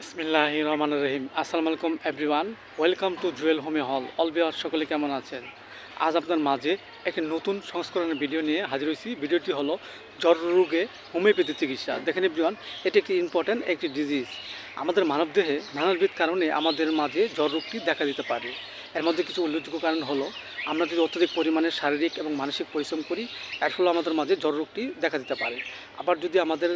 বিসমিল্লাহ রহমান রহিম আসসালামু আলাইকুম এভরিওয়ান ওয়েলকাম টু জুয়েল হোমে হল অল বিহার সকলে কেমন আছেন? আজ আপনার মাঝে একটি নতুন সংস্করণের ভিডিও নিয়ে হাজির হয়েছি। ভিডিওটি হলো জ্বর রোগে হোমিওপ্যাথি চিকিৎসা। দেখেন এভরিওয়ান এটি একটি ইম্পর্ট্যান্ট একটি ডিজিজ আমাদের মানবদেহে নানাবিধ কারণে আমাদের মাঝে জ্বর রোগটি দেখা দিতে পারে। এর মধ্যে কিছু উল্লেখযোগ্য কারণ হলো, আমরা যদি অত্যধিক পরিমাণে শারীরিক এবং মানসিক পরিশ্রম করি, এর ফলে আমাদের মাঝে জ্বর রোগটি দেখা দিতে পারে। আবার যদি আমাদের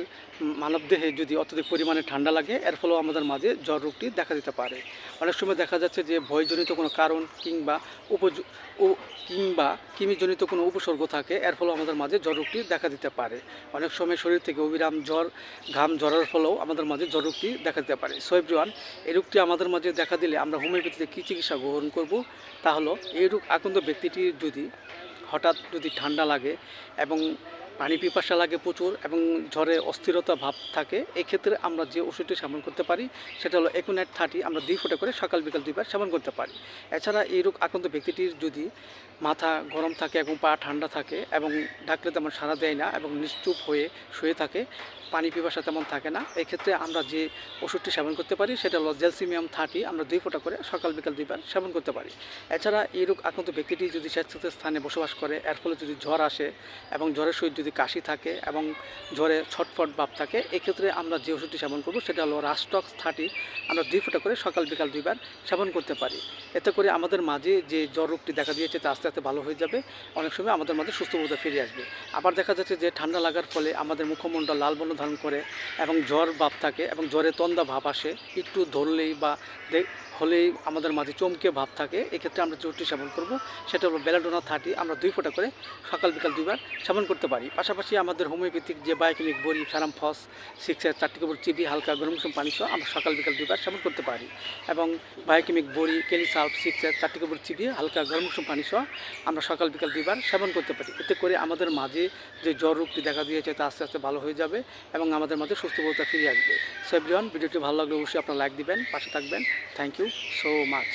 মানবদেহে যদি অত্যধিক পরিমাণে ঠান্ডা লাগে, এর ফলেও আমাদের মাঝে জ্বর রোগটি দেখা দিতে পারে। অনেক সময় দেখা যাচ্ছে যে ভয়জনিত কোনো কারণ কিংবা উপজ কিংবা কৃমিজনিত কোনো উপসর্গ থাকে, এর ফলেও আমাদের মাঝে জ্বর রোগটি দেখা দিতে পারে। অনেক সময় শরীর থেকে অবিরাম জ্বর, ঘাম জ্বরের ফলেও আমাদের মাঝে জ্বর রোগটি দেখা দিতে পারে। সো এভরিওয়ান, এই রোগটি আমাদের মাঝে দেখা দিলে আমরা হোমিওপ্যাথিতে কী চিকিৎসা গ্রহণ করব? তা হলো এই রোগ আক্রান্ত ব্যক্তিটির যদি হঠাৎ যদি ঠান্ডা লাগে এবং পানি পিপাসা লাগে প্রচুর এবং জ্বরে অস্থিরতা ভাব থাকে এই ক্ষেত্রে আমরা যে ওষুধটি সেবন করতে পারি, সেটা হলো একুনাইট থার্টি আমরা দুই ফোঁটা করে সকাল, বিকাল দুইবার সেবন করতে পারি। এছাড়া এই রোগ আক্রান্ত ব্যক্তিটির যদি মাথা গরম থাকে এবং পা ঠান্ডা থাকে এবং ডাকলে তেমন সাড়া দেয় না এবং নিশ্চুপ হয়ে শুয়ে থাকে, পানি পিপাসা তেমন থাকে না এই ক্ষেত্রে আমরা যে ওষুধটি সেবন করতে পারি, সেটা হলো জেলসিমিয়াম থার্টি আমরা দুই ফোঁটা করে সকাল, বিকাল দুইবার সেবন করতে পারি। এছাড়া এই রোগ আক্রান্ত ব্যক্তিটি যদি স্বেচ্ছাতে স্থানে বসবাস করে, এর ফলে যদি জ্বর আসে এবং জ্বরের সহিত যদি কাশি থাকে এবং জ্বরে ছটফট ভাব থাকে, এক্ষেত্রে আমরা যে ওষুধটি সেবন করব সেটা হলো রাস্টক্স থার্টি আমরা দুই ফোঁটা করে সকাল বিকাল দুইবার সেবন করতে পারি। এতে করে আমাদের মাঝে যে জ্বর রোগটি দেখা দিয়েছে তা আস্তে আস্তে ভালো হয়ে যাবে। অনেক সময় আমাদের মাঝে সুস্থ বোধ ফিরে আসবে। আবার দেখা যাচ্ছে যে ঠান্ডা লাগার ফলে আমাদের মুখমণ্ডল লাল বর্ণ ধারণ করে এবং জ্বর ভাব থাকে এবং জ্বরে তন্দা ভাব আসে। একটু ধরলেই বা হলেই আমাদের মাঝে চমকে ভাব থাকে। এক্ষেত্রে আমরা যে সেবন করব। সেটা হলো বেলাডোনা থার্টি আমরা দুই ফোঁটা করে সকাল বিকাল দুইবার সেবন করতে পারি। পাশাপাশি আমাদের হোমিওপ্যাথিক যে বায়োকেমিক বড়ি ফ্যারামফস সিক্সের চারটি কেবল চিবি, হালকা, গরম গরম পানি সহ আমরা সকাল বিকাল দুইবার সেবন করতে পারি। এবং বায়োকেমিক বড়ি কেলিসাল্প সিক্সের চারটি কেবল চিবিয়ে হালকা, গরম গরম পানি সহ আমরা সকাল বিকাল দুইবার সেবন করতে পারি। এতে করে আমাদের মাঝে যে জ্বর রোগটি দেখা দিয়েছে তা আস্তে আস্তে ভালো হয়ে যাবে এবং আমাদের মাঝে সুস্থবোধতা ফিরে আসবে। সো ভিডিওটি ভালো লাগলে অবশ্যই আপনারা লাইক দিবেন, পাশে থাকবেন। Thank you so much